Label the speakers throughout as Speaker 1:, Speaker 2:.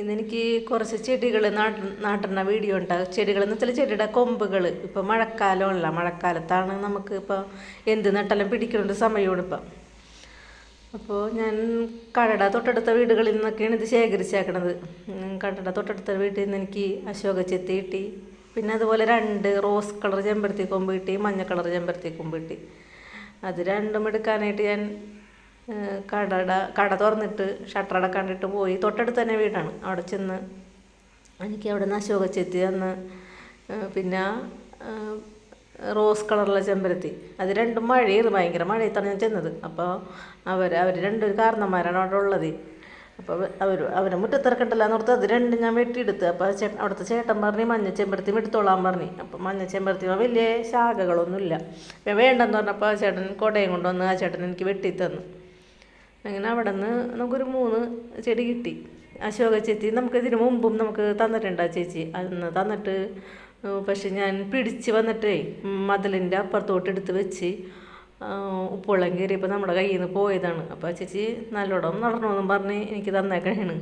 Speaker 1: ഇന്നെനിക്ക് കുറച്ച് ചെടികൾ നാട്ടുന്ന വീഡിയോ ഉണ്ടാകും ചെടികൾ എന്ന് വെച്ചാൽ ചെടിയുടെ കൊമ്പുകൾ ഇപ്പോൾ മഴക്കാലമല്ല മഴക്കാലത്താണ് നമുക്ക് ഇപ്പോൾ എന്ത് നട്ടാലും പിടിക്കുന്നുണ്ട് സമയമാണ് ഇപ്പം. അപ്പോൾ ഞാൻ കടട തൊട്ടടുത്ത വീടുകളിൽ നിന്നൊക്കെയാണ് ഇത് ശേഖരിച്ചേക്കണത്. കടട തൊട്ടടുത്ത വീട്ടിൽ നിന്ന് എനിക്ക് അശോക ചെത്തി കിട്ടി. പിന്നെ അതുപോലെ രണ്ട് റോസ് കളർ ചെമ്പരത്തി കൊമ്പ് കിട്ടി മഞ്ഞ കളർ ചെമ്പരത്തി കൊമ്പ് കിട്ടി. അത് രണ്ടും എടുക്കാനായിട്ട് ഞാൻ കടട കട തുറന്നിട്ട് ഷട്ടർ കണ്ടിട്ട് പോയി. തൊട്ടടുത്ത് തന്നെ വീടാണ്. അവിടെ ചെന്ന് എനിക്ക് അവിടെ നിന്ന് അശോക ചെത്തി തന്ന്. പിന്നെ റോസ് കളറുള്ള ചെമ്പരത്തി. അത് രണ്ടും മഴയായിരുന്നു. ഭയങ്കര മഴയത്താണ് ഞാൻ ചെന്നത്. അപ്പോൾ അവർ അവർ രണ്ടൊരു കാരണന്മാരാണ് അവിടെ ഉള്ളത്. അപ്പോൾ അവർ അവരെ മുറ്റത്തിറക്കണ്ടല്ലോ എന്ന് ഓർത്ത് അത് രണ്ടും ഞാൻ വെട്ടിയെടുത്ത്. അപ്പോൾ ചേ അവിടുത്തെ ചേട്ടൻ പറഞ്ഞ് മഞ്ഞ ചെമ്പരത്തി എടുത്തോളാൻ പറഞ്ഞു. അപ്പോൾ മഞ്ഞ ചെമ്പരത്തി വലിയ ശാഖകളൊന്നുമില്ല. വേണ്ടെന്ന് പറഞ്ഞപ്പോൾ ആ ചേട്ടൻ കൊടയും കൊണ്ടുവന്ന് ആ ചേട്ടൻ എനിക്ക് വെട്ടി തന്നു അങ്ങനെ അവിടെ നിന്ന് നമുക്കൊരു മൂന്ന് ചെടി കിട്ടി. അശോക ചേച്ചി നമുക്ക് ഇതിനു മുമ്പും നമുക്ക് തന്നിട്ടുണ്ട് ആ ചേച്ചി? അന്ന് തന്നിട്ട് പക്ഷെ ഞാൻ പിടിച്ച് വന്നിട്ടേ മതിലിന്റെ അപ്പുറത്തോട്ട് എടുത്ത് വെച്ച് ഉപ്പുവെള്ളം കയറിയപ്പോൾ നമ്മുടെ കയ്യിൽ നിന്ന് പോയതാണ്. അപ്പോൾ ചേച്ചി നല്ലോണം നടണമെന്നും പറഞ്ഞ് എനിക്ക് തന്നേക്കണേണ്.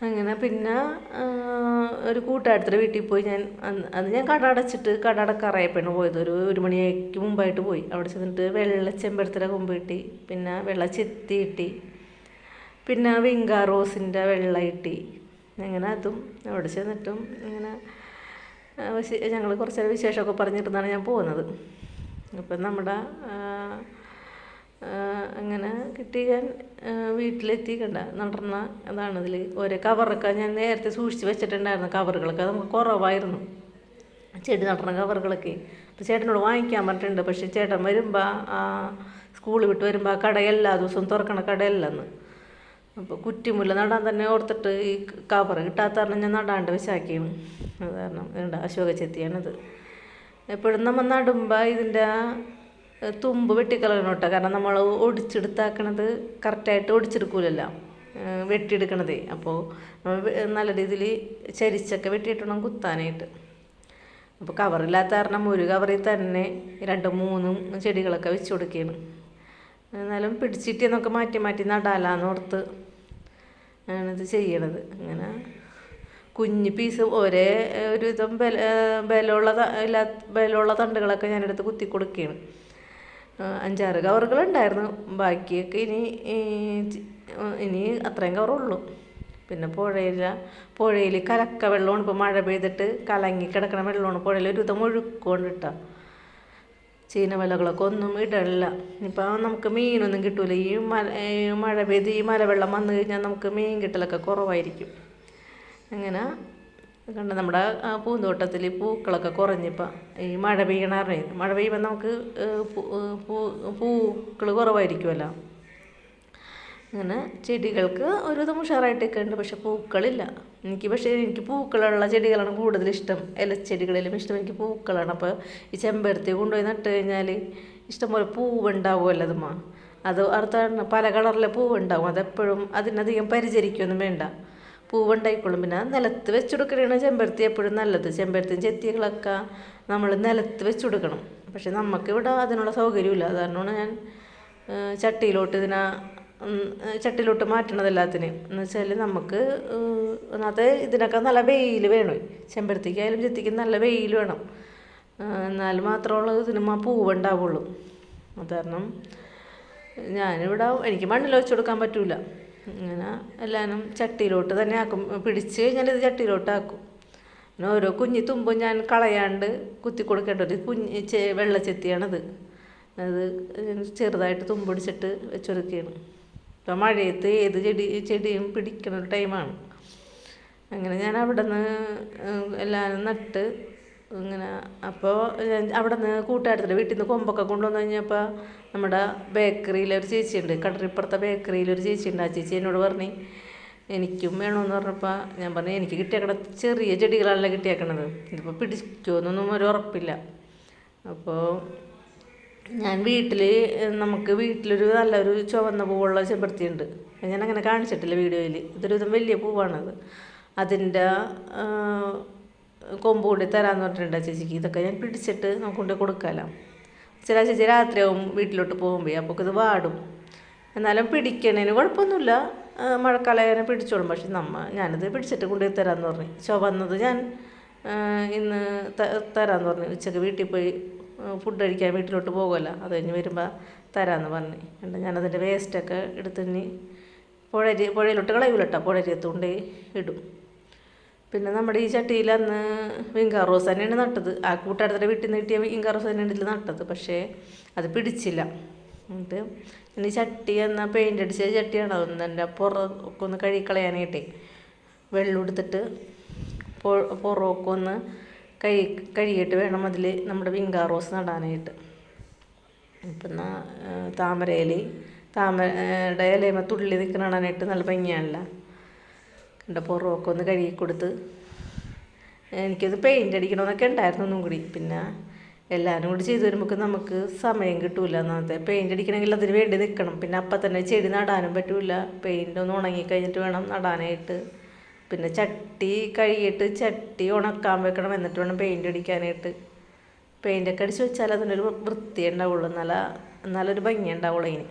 Speaker 1: അങ്ങനെ പിന്നെ ഒരു കൂട്ടുകാരത്തിന്റെ വീട്ടിൽ പോയി ഞാൻ അത് ഞാൻ കട അടച്ചിട്ട് കട അടക്കാറായപ്പോഴാണ് പോയത്. ഒരു ഒരു മണിക്ക് മുമ്പായിട്ട് പോയി. അവിടെ ചെന്നിട്ട് വെള്ള ചെമ്പരത്തിന്റെ കൊമ്പ് കിട്ടി. പിന്നെ വെള്ള ചെത്തി കിട്ടി. പിന്നെ വിങ്കാ റോസിന്റെ വെള്ള കിട്ടി. അങ്ങനെ അതും അവിടെ ചെന്നിട്ടും ഇങ്ങനെ ഞങ്ങൾ കുറച്ച് വിശേഷമൊക്കെ പറഞ്ഞിരുന്നാണ് ഞാൻ പോകുന്നത്. അപ്പം നമ്മുടെ അങ്ങനെ കിട്ടി ഞാൻ വീട്ടിലെത്തി കണ്ട. നടന്ന അതാണ് ഇതിൽ ഓരോ കവറൊക്കെ ഞാൻ നേരത്തെ സൂക്ഷിച്ച് വെച്ചിട്ടുണ്ടായിരുന്നു കവറുകളൊക്കെ. നമുക്ക് കുറവായിരുന്നു. ചെടി നടണ കവറുകളൊക്കെ. അപ്പോൾ ചേട്ടനോട് വാങ്ങിക്കാൻ പറഞ്ഞിട്ടുണ്ട്. പക്ഷേ ചേട്ടൻ വരുമ്പോൾ ആ സ്കൂൾ വിട്ട് വരുമ്പോൾ ആ കട എല്ലാ ദിവസവും തുറക്കണ കടയല്ലെന്ന്. അപ്പോൾ കുറ്റിമുല്ല നടാൻ തന്നെ ഓർത്തിട്ട് ഈ കവർ കിട്ടാത്ത കാരണം ഞാൻ നടാണ്ട് വെച്ചാക്കിയും അത് കാരണം അശോക ചെത്തിയാണിത്. എപ്പോഴും നമ്മൾ നടുമ്പോൾ ഇതിന്റെ തുമ്പ് വെട്ടിക്കളയണം കേട്ടോ കാരണം നമ്മൾ ഒടിച്ചെടുത്താക്കണത് കറക്റ്റായിട്ട് ഒടിച്ചെടുക്കൂലല്ലോ. വെട്ടിയെടുക്കണതേ. അപ്പോൾ നല്ല രീതിയിൽ ചരിച്ചൊക്കെ വെട്ടിയിട്ടണം കുത്താനായിട്ട്. അപ്പോൾ കവറില്ലാത്ത കാരണം ഒരു കവറിൽ തന്നെ രണ്ട് മൂന്നും ചെടികളൊക്കെ വെച്ച് കൊടുക്കുകയാണ് എന്നാലും പിടിച്ചിട്ട് എന്നൊക്കെ മാറ്റി മാറ്റി നടാലാന്ന് ഓർത്ത് ആണിത് ചെയ്യണത്. അങ്ങനെ കുഞ്ഞ് പീസ് ഒരേ ഒരുവിധം ബല ബലമുള്ള ഇല്ലാ ബലമുള്ള തണ്ടുകളൊക്കെ ഞാനെടുത്ത് കുത്തി കൊടുക്കുകയാണ് അഞ്ചാറ് കവറുകളുണ്ടായിരുന്നു. ബാക്കിയൊക്കെ ഇനി ഇനി അത്രയും കവറുള്ളൂ. പിന്നെ പുഴയില പുഴയിൽ കലക്ക വെള്ളമാണ് ഇപ്പോൾ മഴ പെയ്തിട്ട് കലങ്ങി കിടക്കണ വെള്ളമാണ് പുഴയിൽ ഒരു വിധം ഒഴുക്കൊണ്ട് ചീന ചീനവലകളൊക്കെ ഒന്നും ഇടല്ല ഇപ്പം നമുക്ക് മീനൊന്നും കിട്ടൂല. ഈ മല മഴ പെയ്ത് ഈ മലവെള്ളം വന്നു കഴിഞ്ഞാൽ നമുക്ക് മീൻ കിട്ടലൊക്കെ കുറവായിരിക്കും. അങ്ങനെ കണ്ട നമ്മുടെ പൂന്തോട്ടത്തിൽ പൂക്കളൊക്കെ കുറഞ്ഞിപ്പം. ഈ മഴ പെയ്യണ മഴ പെയ്യുമ്പോൾ നമുക്ക് പൂക്കൾ കുറവായിരിക്കുമല്ലോ അങ്ങനെ ചെടികൾക്ക് ഒരുവിധം ഉഷാറായിട്ടൊക്കെ ഉണ്ട് പക്ഷെ പൂക്കളില്ല. എനിക്ക് പക്ഷേ എനിക്ക് പൂക്കളുള്ള ചെടികളാണ് കൂടുതൽ ഇഷ്ടം. ഇലച്ചെടികളിലും ഇഷ്ടം. എനിക്ക് പൂക്കളാണ്. അപ്പോൾ ഈ ചെമ്പരത്തി കൊണ്ടുപോയി നട്ട് കഴിഞ്ഞാൽ ഇഷ്ടംപോലെ പൂവുണ്ടാവുമല്ലോ അതുമ്മ. അത് അടുത്ത പല കളറിലെ പൂവുണ്ടാവും. അതെപ്പോഴും അതിനധികം പരിചരിക്കുകയൊന്നും വേണ്ട. പൂവുണ്ടായിക്കോളും പിന്നെ നിലത്ത് വെച്ച് കൊടുക്കണതാണ് ചെമ്പരത്തി എപ്പോഴും നല്ലത്. ചെമ്പരത്തിയും ചെത്തികളൊക്കെ നമ്മൾ നിലത്ത് വെച്ച് കൊടുക്കണം. പക്ഷെ നമുക്കിവിടെ അതിനുള്ള സൗകര്യമില്ല. അതുകാരണമാണ് ഞാൻ ചട്ടിയിലോട്ട് ഇതിനെ ചട്ടിയിലോട്ട് മാറ്റണത് എല്ലാത്തിനെയും. എന്ന് വെച്ചാൽ നമുക്ക് ഒന്നാമത്തെ ഇതിനൊക്കെ നല്ല വെയിൽ വേണം. ചെമ്പരത്തിക്കായാലും ചെത്തിക്കും നല്ല വെയിൽ വേണം. എന്നാൽ മാത്രമുള്ള ഇതിന് പൂവുണ്ടാവുള്ളൂ. അത് കാരണം ഞാനിവിടെ എനിക്ക് മണ്ണിൽ വെച്ച് കൊടുക്കാൻ പറ്റൂല. ഇങ്ങനെ എല്ലാവരും ചട്ടിയിലോട്ട് തന്നെ ആക്കും. പിടിച്ച് കഴിഞ്ഞാൽ ഇത് ചട്ടിയിലോട്ടാക്കും പിന്നെ ഓരോ കുഞ്ഞി തുമ്പും ഞാൻ കളയാണ്ട് കുത്തി കൊടുക്കേണ്ട ഒരു കുഞ്ഞ് വെള്ളച്ചെത്തിയാണത് അത് ചെറുതായിട്ട് തുമ്പൊടിച്ചിട്ട് വെച്ചൊരുക്കുകയാണ് ഇപ്പം മഴയത്ത് ഏത് ചെടി ചെടിയും പിടിക്കണ ടൈമാണ്. അങ്ങനെ ഞാൻ അവിടെ നിന്ന് എല്ലാവരും നട്ട് ഇങ്ങനെ. അപ്പോൾ അവിടെ നിന്ന് കൂട്ടുകാരത്തിന്റെ വീട്ടിൽ നിന്ന് കൊമ്പൊക്കെ കൊണ്ടുവന്ന് കഴിഞ്ഞപ്പോൾ നമ്മുടെ ബേക്കറിയിലൊരു ചേച്ചിയുണ്ട്. കടറിപ്പുറത്തെ ബേക്കറിയിലൊരു ചേച്ചിയുണ്ട്. ആ ചേച്ചി എന്നോട് പറഞ്ഞു എനിക്കും വേണമെന്ന് പറഞ്ഞപ്പോൾ ഞാൻ പറഞ്ഞു എനിക്ക് കിട്ടിയേക്കണ ചെറിയ ചെടികളല്ല കിട്ടിയേക്കണത്. ഇതിപ്പോൾ പിടിക്കുമെന്നൊന്നും ഒരു ഉറപ്പില്ല. അപ്പോൾ ഞാൻ വീട്ടിൽ നമുക്ക് വീട്ടിലൊരു നല്ലൊരു ചുവന്ന പൂവുള്ള ചെമ്പരത്തിയുണ്ട്. ഞാൻ അങ്ങനെ കാണിച്ചിട്ടില്ല വീഡിയോയിൽ ഇതൊരു വിധം വലിയ പൂവാണത്. അതിന്റെ കൊമ്പ് കൂടി തരാമെന്ന് പറഞ്ഞിട്ടുണ്ട് ചേച്ചിക്ക്. ഇതൊക്കെ ഞാൻ പിടിച്ചിട്ട് നമുക്ക് കൊണ്ട് കൊടുക്കാമല്ലോ ചില ചേച്ചി രാത്രിയാവും വീട്ടിലോട്ട് പോകുമ്പോൾ അപ്പോൾ ഇത് വാടും. എന്നാലും പിടിക്കണേന് കുഴപ്പമൊന്നുമില്ല. മഴക്കാലം പിടിച്ചോളും. പക്ഷെ നമ്മ ഞാനത് പിടിച്ചിട്ട് കൊണ്ടുപോയി തരാമെന്ന് പറഞ്ഞു ചുവന്നത് ഞാൻ ഇന്ന് തരാമെന്ന് പറഞ്ഞു. ഉച്ചയ്ക്ക് വീട്ടിൽ പോയി ഫുഡ് കഴിക്കാൻ വീട്ടിലോട്ട് പോകുമല്ലോ അത് കഴിഞ്ഞ് വരുമ്പോൾ തരാമെന്ന് പറഞ്ഞു. എന്നിട്ട് ഞാനതിന്റെ വേസ്റ്റൊക്കെ എടുത്ത് ഇനി പുഴരി പുഴയിലോട്ട് കളയൂലട്ടോ. പുഴരിയത്തുകൊണ്ട് ഇടും. പിന്നെ നമ്മുടെ ഈ ചട്ടിയിൽ അന്ന് വിങ്കാർ റോസ് തന്നെയാണ് നട്ടത്. ആ കൂട്ടടുത്തിന്റെ വീട്ടിൽ നിന്ന് കിട്ടിയ വിങ്കാർ റോസ് തന്നെയാണ് ഇതിൽ നട്ടത്. പക്ഷേ അത് പിടിച്ചില്ല. എന്നിട്ട് ഇനി ചട്ടി എന്ന പെയിന്റ് അടിച്ച ചട്ടിയാണ്. അതൊന്നും എന്റെ പുറമൊക്കെ ഒന്ന് കഴുകിക്കളയാനായിട്ടേ വെള്ളം എടുത്തിട്ട് പുറമൊക്കെ ഒന്ന് കഴുകി കഴുകിയിട്ട് വേണം അതിൽ നമ്മുടെ വിങ്കാർ റോസ് നടാനായിട്ട്. ഇപ്പം താമരയിൽ താമരയുടെ ഇലയുമ്പോൾ തുള്ളി നിൽക്കുന്ന നല്ല ഭംഗിയാണല്ലോ. എന്റെ പുറമൊക്കെ ഒന്ന് കഴുകി കൊടുത്ത്. എനിക്കത് പെയിന്റ് അടിക്കണമെന്നൊക്കെ ഉണ്ടായിരുന്നു ഒന്നും കൂടി. പിന്നെ എല്ലാവരും കൂടി ചെയ്തു വരുമ്പോൾ നമുക്ക് സമയം കിട്ടില്ല ഒന്നാമത്തെ പെയിന്റ് അടിക്കണമെങ്കിൽ അതിന് വേണ്ടി നിൽക്കണം പിന്നെ അപ്പം തന്നെ ചെടി നടാനും പറ്റില്ല പെയിന്റ് ഒന്ന് ഉണങ്ങി കഴിഞ്ഞിട്ട് വേണം നടാനായിട്ട്. പിന്നെ ചട്ടി കഴുകിയിട്ട് ചട്ടി ഉണക്കാൻ വെക്കണം. എന്നിട്ട് വേണം പെയിന്റ് അടിക്കാനായിട്ട്. പെയിന്റൊക്കെ അടിച്ച് വെച്ചാൽ അതിനൊരു വൃത്തി ഉണ്ടാവുള്ളൂ. നല്ല നല്ലൊരു ഭംഗി ഉണ്ടാവുള്ളൂ അതിന്.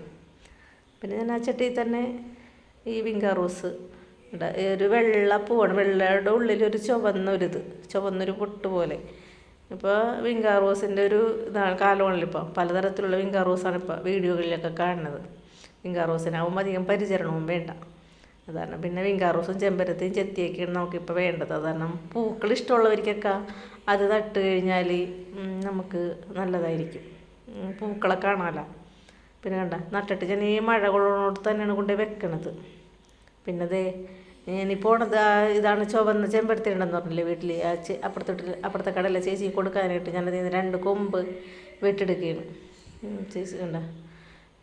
Speaker 1: പിന്നെ ഞാൻ ആ ചട്ടിയിൽ തന്നെ ഈ വിങ്കാ റോസ് ഒരു വെള്ള പൂവാണ്. വെള്ളയുടെ ഉള്ളിൽ ഒരു ചുവന്നൊരിത്. ചുവന്നൊരു പൊട്ട് പോലെ ഇപ്പോൾ വിങ്കാ റോസിന്റെ ഒരു ഇതാണ് കാലമാണല്ലോ പലതരത്തിലുള്ള വിങ്കാ റോസാണ് ഇപ്പോൾ വീഡിയോകളിലൊക്കെ കാണുന്നത്. വിങ്കാ റോസിനാവുമ്പോൾ അധികം പരിചരണവും വേണ്ട. അതാണ്. പിന്നെ വിങ്കാ റോസും ചെമ്പരത്തിയും ചെത്തിയൊക്കെയാണ് നമുക്കിപ്പോൾ വേണ്ടത്. അതാണ് പൂക്കൾ ഇഷ്ടമുള്ളവർക്കൊക്കെ അത് നട്ട് കഴിഞ്ഞാൽ നമുക്ക് നല്ലതായിരിക്കും. പൂക്കളെ കാണാമല്ലോ പിന്നെ കണ്ട നട്ടിട്ട് ഞാൻ ഈ മഴ കൊള്ളുന്നിടത്ത് തന്നെയാണ് കൊണ്ടുപോയി വെക്കണത്. പിന്നെ ദേ പോണത് ഇതാണ് ചുവന്ന ചെമ്പരത്തി ഉണ്ടെന്ന് പറഞ്ഞില്ലേ വീട്ടിൽ ആ ചെ അപ്പുറത്തെ കടയിലെ ചേച്ചി കൊടുക്കാനായിട്ട് ഞാനത് ഇന്ന് രണ്ട് കൊമ്പ് വെട്ടിയെടുക്കുകയാണ് ചേച്ചി കണ്ട?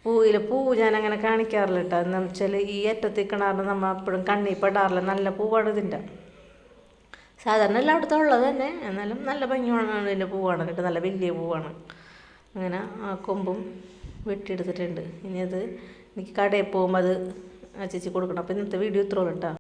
Speaker 1: പൂവിൽ പൂ ഞാൻ അങ്ങനെ കാണിക്കാറില്ല കേട്ടോ. എന്ന് വെച്ചാൽ ഈ അറ്റത്തിൽ കിണാറിന് നമ്മൾ അപ്പോഴും കണ്ണിൽ പെടാറില്ല. നല്ല പൂവാണ് ഇതിന്റെ. സാധാരണ എല്ലായിടത്തും ഉള്ളത് തന്നെ. എന്നാലും നല്ല ഭംഗിയാണ് ഇതിന്റെ പൂവാണ് കേട്ടോ. നല്ല വലിയ പൂവാണ്. അങ്ങനെ ആ കൊമ്പും വെട്ടിയെടുത്തിട്ടുണ്ട്. ഇനി അത് എനിക്ക് കടയിൽ പോകുമ്പോൾ അത് ആ ചേച്ചി കൊടുക്കണം. അപ്പോൾ ഇന്നത്തെ വീഡിയോ ഇത്രയുള്ളൂ കേട്ടോ.